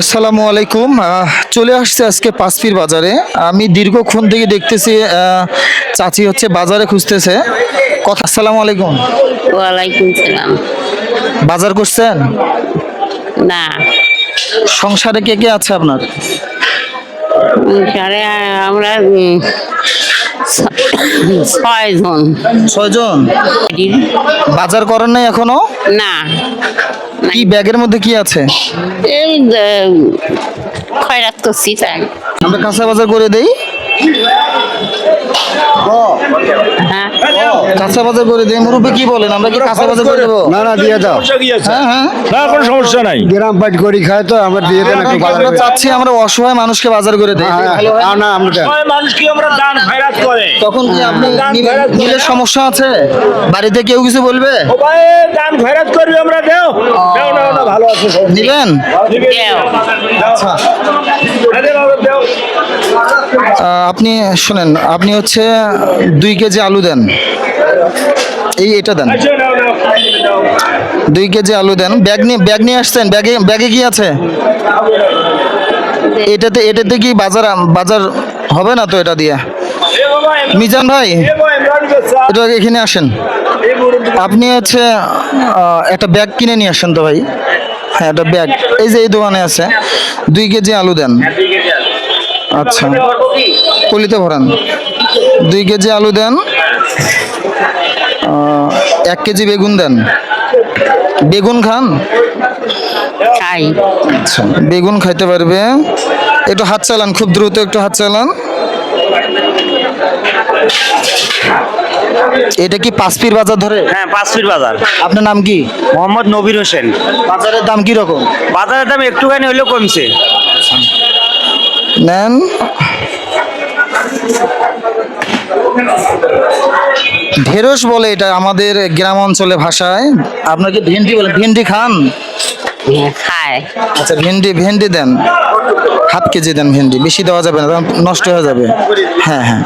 আসসালামু আলাইকুম। চলে আসছে আজকে পাঁচপির বাজারে। আমি দীর্ঘক্ষণ থেকে দেখতেছি চাচি হচ্ছে বাজারে খুঁজতেছে। কথা আসসালামু আলাইকুম। ওয়ালাইকুম সালাম। বাজার করছেন? না। সংসারে কে কে আছে আপনার? সারে আমরা ছয়জন। ছয়জন? বাজার করেন নাই এখনও? না। কি ব্যাগের মধ্যে কি আছে? এই খয়রাত করছি তাই আমরা কাঁচা বাজার করে দেই হ্যাঁ কাঁচা বাজার করে দেই মুরব্বী কি বলেন? আমরা কি কাঁচা বাজার করে দেবো? না না দিয়ে দাও। হ্যাঁ হ্যাঁ। না কোনো সমস্যা নাই। গ্রাম পাট করি খায় তো আমরা দিয়ে দেন একটু ভালো আমরা চাচ্ছি আমরা অসহায় মানুষকে বাজার করে দেই? হ্যাঁ, ভালো হয় হ্যাঁ, না আমরা দেন। আমরা দান খয়রাত করে। তখন কি আপনি নিলে- সমস্যা আছে? বাড়িতে কেউ কিছু বলবে? ও ভাই দান খয়রাত করবি আমরা দেও। দেও না না ভালো আছে সব। আচ্ছা। আপনি শুনেন আপনি হচ্ছে দুই কেজি আলু দেন। এই এটা দেন। দুই কেজি আলু দেন। ব্যাগ নিয়ে ব্যাগ নিয়ে আসছেন? ব্যাগে ব্যাগে কি আছে? এটাতে এটাতে কি বাজার বাজার হবে না তো এটা দিয়ে? মিজান ভাই। এটা এখানে আসেন। আপনি হচ্ছে একটা ব্যাগ কিনে নিয়ে আসেন তো ভাই। হ্যাঁ একটা ব্যাগ। এই যে এই দোকানে আছে। দুই কেজি আলু দেন। আচ্ছা। কলিতে ভরান। দুই কেজি আলু দেন। এক কেজি বেগুন দেন। বেগুন খান? খাই। আচ্ছা বেগুন খাইতে পারবে। একটু হাত চালান খুব দ্রুত একটু হাত চালান। এটা কি পাঁচপির বাজার ধরে? হ্যাঁ পাঁচ ফিট বাজার। আপনার নাম কি? মোহাম্মদ নবীর হোসেন। বাজারের দাম কি রকম বাজারের দাম একটুখানি হলেও কমছে। নেন। ঢেঁড়স বলে এটা আমাদের গ্রাম অঞ্চলে ভাষায়। আপনাকে ভেন্ডি বলে? ভেন্ডি খান? হ্যাঁ, খায়। আচ্ছা ভেন্ডি ভেন্ডি দেন। হাফ কেজি দেন ভেন্ডি বেশি দেওয়া যাবে না নষ্ট হয়ে যাবে। হ্যাঁ হ্যাঁ।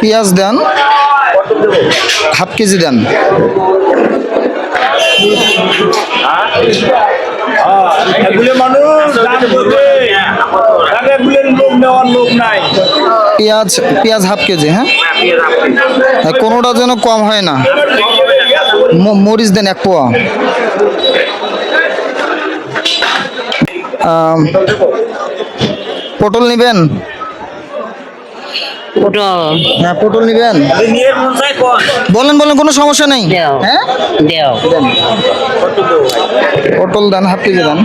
পেঁয়াজ দেন হাফ কেজি দেন। পেঁয়াজ পেঁয়াজ হাফ কেজি হ্যাঁ? হ্যাঁ, কোনোটা যেন কম হয় না। মরিচ দেন এক পোয়া। পটল নিবেন? পটল। হ্যাঁ পটল নিবেন? নিয়ে বলেন বলেন কোনো সমস্যা নেই? হ্যাঁ? পটল দেন হাফ কেজি দেন।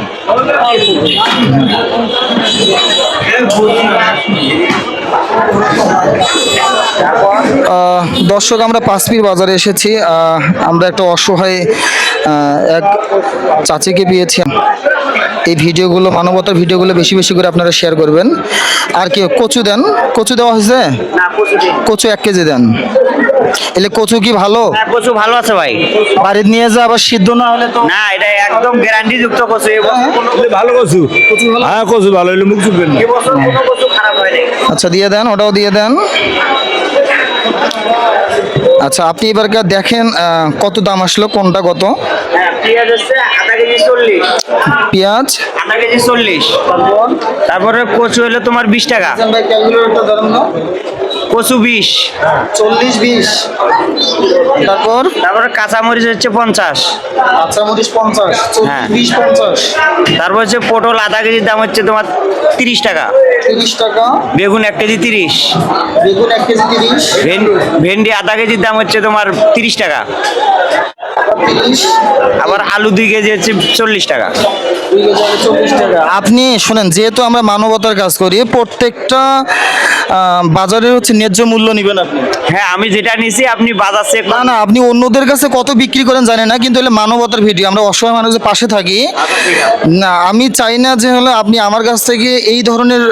দর্শক আমরা পাঁচপির বাজারে এসেছি। আমরা একটা অসহায় এক চাচিকে পেয়েছি। এই ভিডিওগুলো মানবতার ভিডিওগুলো বেশি বেশি করে আপনারা শেয়ার করবেন। আর কি কচু দেন? কচু দেওয়া হয়েছে? কচু এক কেজি দেন। এলে কচু কি ভালো? হ্যাঁ কচু ভালো আছে ভাই। বাড়িতে নিয়ে যা আবার সিদ্ধ না হলে তো না এটা একদম গ্যারান্টি যুক্ত কচু ভালো কচু। হ্যাঁ কচু ভালো হইলে মুখ চুপবেন না। এবছর কোনো কচু খারাপ হয় নাই আচ্ছা দিয়ে দেন ওটাও দিয়ে দেন। আচ্ছা আপনি এবার কা- দেখেন কত দাম আসলো কোনটা কত? হ্যাঁ পেঁয়াজ হচ্ছে আধা কেজি চল্লিশ। পেঁয়াজ? আধা কেজি চল্লিশ। তারপরে কচু হলো তোমার বিশ টাকা। কচু বিশ চল্লিশ বিশ তারপর? তারপরে কাঁচামরিচ হচ্ছে পঞ্চাশ। কাঁচামরিচ পঞ্চাশ হ্যাঁ। বিশ পঞ্চাশ। তারপর হচ্ছে পটল আধা কেজির দাম হচ্ছে তোমার তিরিশ টাকা। তিরিশ টাকা। বেগুন এক কেজি তিরিশ। বেগুন এক কেজি তিরিশ। ভেন্ডি আধা কেজির দাম হচ্ছে তোমার তিরিশ টাকা। আবার আলু দুই কেজি হচ্ছে চল্লিশ টাকা। আপনি শুনেন, যেহেতু আমরা মানবতার কাজ করি, প্রত্যেকটা বাজারের হচ্ছে ন্যায্য মূল্য নেবেন আপনি। হ্যাঁ আমি যেটা নিছি আপনি বাজার চেক না না আপনি অন্যদের কাছে কত বিক্রি করেন জানি না কিন্তু হলে মানবতার ভিডিও আমরা অসহায় মানুষের পাশে থাকি। না আমি চাই না যে হলো আপনি আমার কাছ থেকে এই ধরনের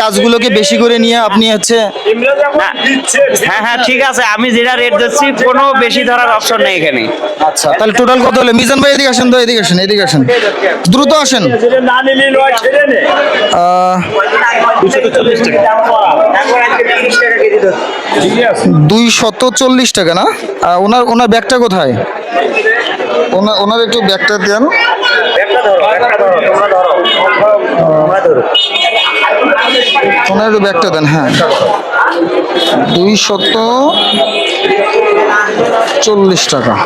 কাজগুলোকে বেশি করে নিয়ে আপনি হচ্ছে হ্যাঁ হ্যাঁ ঠিক আছে আমি যেটা রেট দিচ্ছি কোনো বেশি ধরার অপশন নেই এখানে। আচ্ছা তাহলে টোটাল কত হলো? মিজান ভাই এদিকে আসেন তো এদিকে আসেন এদিকে আসেন। দ্রুত আসেন। সেটা না নিলে নয় ছেড়ে নে আহ, ঠিক আছে দুই শত চল্লিশ টাকা না? ওনার ওনার ব্যাগটা কোথায়? ওনার ওনার একটু ব্যাগটা দেন। ওনার একটু ব্যাগটা দেন হ্যাঁ। দুই শত চল্লিশ টাকা।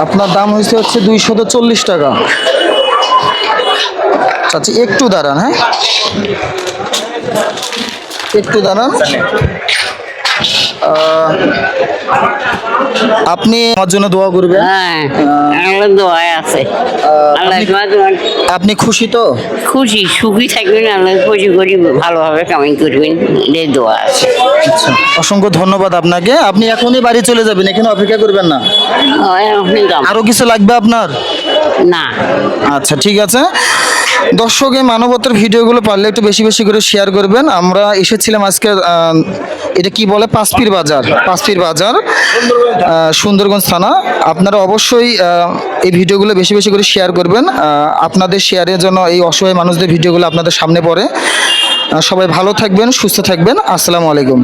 আপনার দাম হয়েছে হচ্ছে দুই শত চল্লিশ টাকা। আচ্ছা একটু দাঁড়ান হ্যাঁ? একটু দাঁড়ান। আপনি আমার জন্য দোয়া করবেন। হ্যাঁ আপনি খুশি তো? খুশি সুখী থাকবেন আল্লাহ খুশি করি ভালোভাবে কামাই করবেন দোয়া আছে। আচ্ছা অসংখ্য ধন্যবাদ আপনাকে। আপনি এখনই বাড়ি চলে যাবেন এখানে অপেক্ষা করবেন না? আরও কিছু লাগবে আপনার? না। আচ্ছা ঠিক আছে। দর্শক এই মানবতার ভিডিওগুলো পারলে একটু বেশি বেশি করে শেয়ার করবেন। আমরা এসেছিলাম আজকে এটা কি বলে? পাঁচপির বাজার পাঁচপির বাজার সুন্দরগঞ্জ থানা। আপনারা অবশ্যই এই ভিডিওগুলো বেশি বেশি করে শেয়ার করবেন। আপনাদের শেয়ারের জন্য এই অসহায় মানুষদের ভিডিওগুলো আপনাদের সামনে পড়ে। সবাই ভালো থাকবেন, সুস্থ থাকবেন। আসসালামু আলাইকুম।